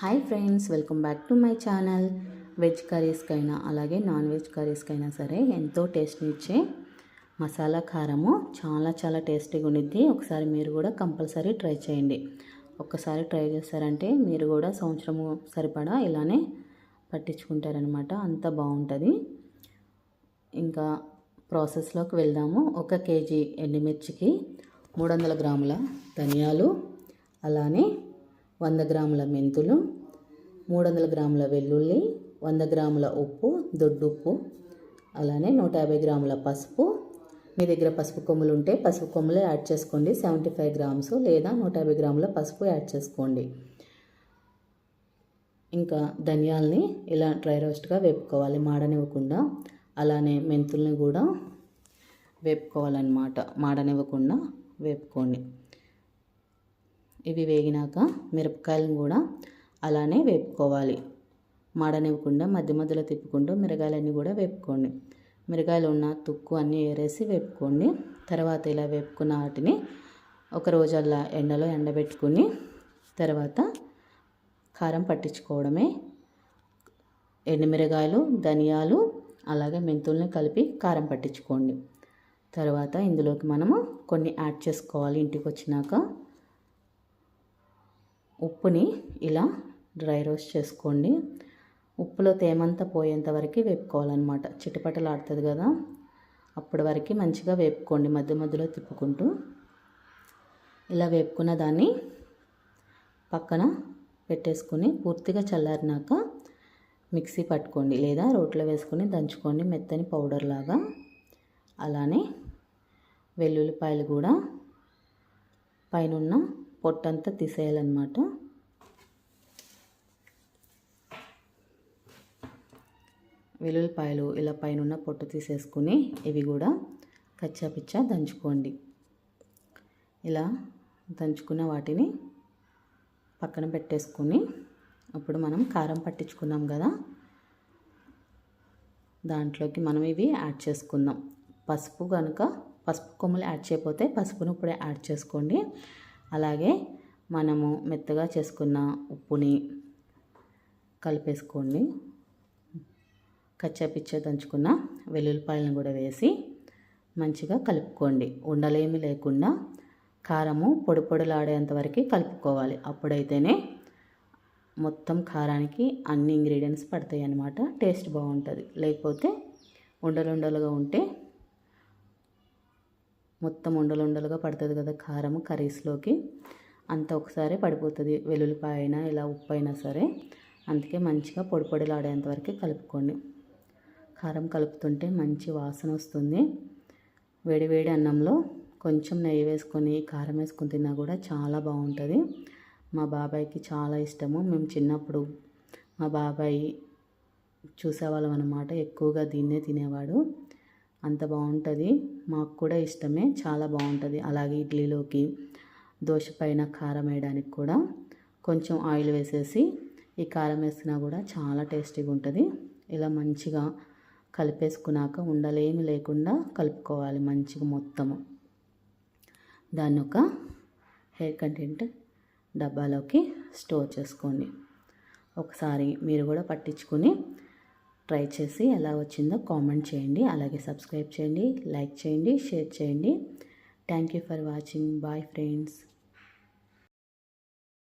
Hi friends welcome back to my channel. Veg కర్రీస్కైనా అలాగే non veg కర్రీస్కైనా సరే ఎంతో టేస్ట్ని ఇచ్చే మసాలా కారము. చాలా చాలా టేస్టీగా ఉండిద్ది ఒకసారి మీరు కూడా కంపల్సరీ ట్రై చేయండి. ఒక్కసారి ట్రై చేస్తారంటే మీరు కూడా సంవత్సరము సరిపడా ఇలానే పట్టించుకుంటారనమాట అంత బాగుంటుంది ఇంకా ప్రాసెస్లోకి వెళ్దాము. ఒక కేజీ ఎండుమిర్చికి మూడు వందల గ్రాముల ధనియాలు అలానే వంద గ్రాముల మెంతులు మూడు వందల గ్రాముల వెల్లుల్లి వంద గ్రాముల ఉప్పు దొడ్డుప్పు అలానే నూట యాభై గ్రాముల పసుపు. మీ దగ్గర పసుపు కొమ్ములు ఉంటే పసుపు కొమ్ములు యాడ్ చేసుకోండి. సెవెంటీ ఫైవ్ గ్రామ్స్ లేదా నూట యాభై గ్రాముల పసుపు యాడ్ చేసుకోండి. ఇంకా ధనియాల్ని ఇలా డ్రై రోస్ట్గా వేపుకోవాలి మాడనివ్వకుండా. అలానే మెంతుల్ని కూడా వేపుకోవాలన్నమాట మాడనివ్వకుండా వేపుకోండి. ఇవి వేగినాక మిరపకాయలను కూడా అలానే వేపుకోవాలి. మాడనివ్వకుండా మధ్య మధ్యలో తిప్పుకుంటూ మిరగాయలన్నీ కూడా వేపుకోండి. మిరగాయలు ఉన్న తుక్కు అన్నీ ఏరేసి వేపుకోండి. తర్వాత ఇలా వేపుకున్న వాటిని ఒక రోజల్లా ఎండలో ఎండబెట్టుకుని తర్వాత కారం పట్టించుకోవడమే. ఎండుమిరగాయలు ధనియాలు అలాగే మెంతుల్ని కలిపి కారం పట్టించుకోండి. తర్వాత ఇందులోకి మనము కొన్ని యాడ్ చేసుకోవాలి ఇంటికి వచ్చినాక ఉప్పుని ఇలా డ్రై రోస్ట్ చేసుకోండి. ఉప్పులో తేమంతా పోయేంత వరకు వేపుకోవాలన్నమాట. చిటపటలాడుతుంది కదా. అప్పటి వరకు మంచిగా వేపుకోండి మధ్య మధ్యలో తిప్పుకుంటూ. ఇలా వేపుకున్న దాన్ని పక్కన పెట్టేసుకొని పూర్తిగా చల్లారినాక మిక్సీ పట్టుకోండి లేదా రోట్లో వేసుకొని దంచుకోండి మెత్తని పౌడర్ లాగా. అలానే వెల్లుల్లిపాయలు కూడా పైన పొట్టంతా తీసేయాలన్నమాట. వెల్లుల్లిపాయలు ఇలా పైన పొట్టు తీసేసుకుని ఇవి కూడా కచ్చాపిచ్చా దంచుకోండి. ఇలా దంచుకున్న వాటిని పక్కన పెట్టేసుకొని అప్పుడు మనం కారం పట్టించుకున్నాం కదా. దాంట్లోకి మనం ఇవి యాడ్ చేసుకుందాం. పసుపు కనుక పసుపు కొమ్ములు యాడ్ చేయకపోతే పసుపును ఇప్పుడే యాడ్ చేసుకోండి. అలాగే మనము మెత్తగా చేసుకున్న ఉప్పుని కలిపేసుకోండి. కచ్చాపిచ్చ దంచుకున్న వెల్లుల్లిపాయలను కూడా వేసి మంచిగా కలుపుకోండి. ఉండలేమి లేకుండా కారము పొడి పొడులాడేంత వరకు కలుపుకోవాలి. అప్పుడైతేనే మొత్తం కారానికి అన్ని ఇంగ్రీడియంట్స్ పడతాయి అన్నమాట టేస్ట్ బాగుంటుంది. లేకపోతే ఉండలుండలుగా ఉంటే మొత్తం ఉండలుండలుగా పడుతుంది కదా కారం కర్రీస్లోకి. అంత ఒకసారి పడిపోతుంది. వెల్లుల్లిపాయ అయినా ఇలా ఉప్పు అయినా సరే. అందుకే మంచిగా పొడి పొడిలాడేంత వరకు కలుపుకోండి. కారం కలుపుతుంటే మంచి వాసన వస్తుంది. వేడివేడి అన్నంలో కొంచెం నెయ్యి వేసుకొని కారం వేసుకొని తిన్నా కూడా చాలా బాగుంటుంది. మా బాబాయ్కి చాలా ఇష్టము. మేము చిన్నప్పుడు మా బాబాయ్ చూసేవాళ్ళం అనమాట ఎక్కువగా దీన్నే తినేవాడు. అంత బాగుంటుంది. మాకు కూడా ఇష్టమే. చాలా బాగుంటుంది. అలాగే ఇడ్లీలోకి దోశ పైన కారం వేయడానికి కూడా కొంచెం ఆయిల్ వేసేసి ఈ కారం వేసినా కూడా చాలా టేస్టీగా ఉంటుంది. ఇలా మంచిగా కలిపేసుకున్నాక ఉండలేమి లేకుండా కలుపుకోవాలి మంచిగా మొత్తము దాన్ని ఒక హెయిర్ కంటెంట్ డబ్బాలోకి స్టోర్ చేసుకోండి. ఒకసారి మీరు కూడా పట్టించుకొని ట్రై చేసి ఎలా వచ్చిందో కామెంట్ చేయండి. అలాగే సబ్స్క్రైబ్ చేయండి లైక్ చేయండి షేర్ చేయండి. Thank you for watching bye friends